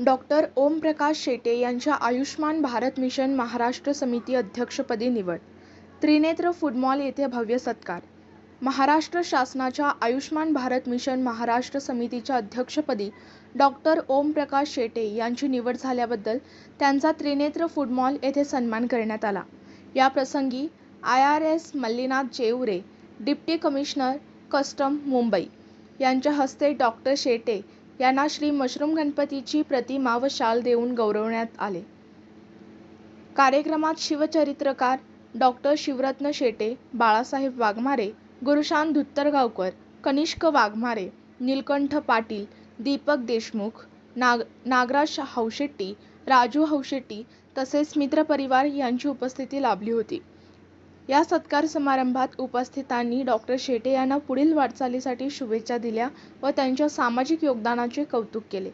Doctor Omprakash Shete यांच्या Ayushman Bharat mission Maharashtra समिती अध्यक्षपदी निवड. त्रिनेत्र फुडमॉल येथे भव्य सत्कार. महाराष्ट्र शासनाच्या आयुष्मान भारत मिशन महाराष्ट्र समितीच्या अध्यक्षपदी डॉक्टर ओमप्रकाश शेटे यांची निवड झाल्याबद्दल त्यांचा त्रिनेत्र फुडमॉल येथे सन्मान करण्यात आला. याप्रसंगी I R S Mallinath Jeware deputy commissioner custom Mumbai यांच्या हस्ते डॉक्टर शेटे यांना श्री मशरूम गणपतीची प्रतिमा व शाल देऊन गौरवण्यात आले. कार्यक्रमात शिवचरित्रकार डॉक्टर शिवरत्न शेटे बाळासाहेब वाघमारे गुरुशान धुत्तरगावकर कनिष्क वाघमारे नीलकंठ पाटील दीपक देशमुख नाग नागराज हौशेट्टी राजू हौशेट्टी तसेच मित्रपरिवार यांची उपस्थिती लाभली होती. या सत्कार समारंभात उपस्थितांनी डॉक्टर शेटे यांना पुढील वाटचालीसाठी शुभेच्छा दिल्या व त्यांच्या सामाजिक योगदानाचे कौतुक केले.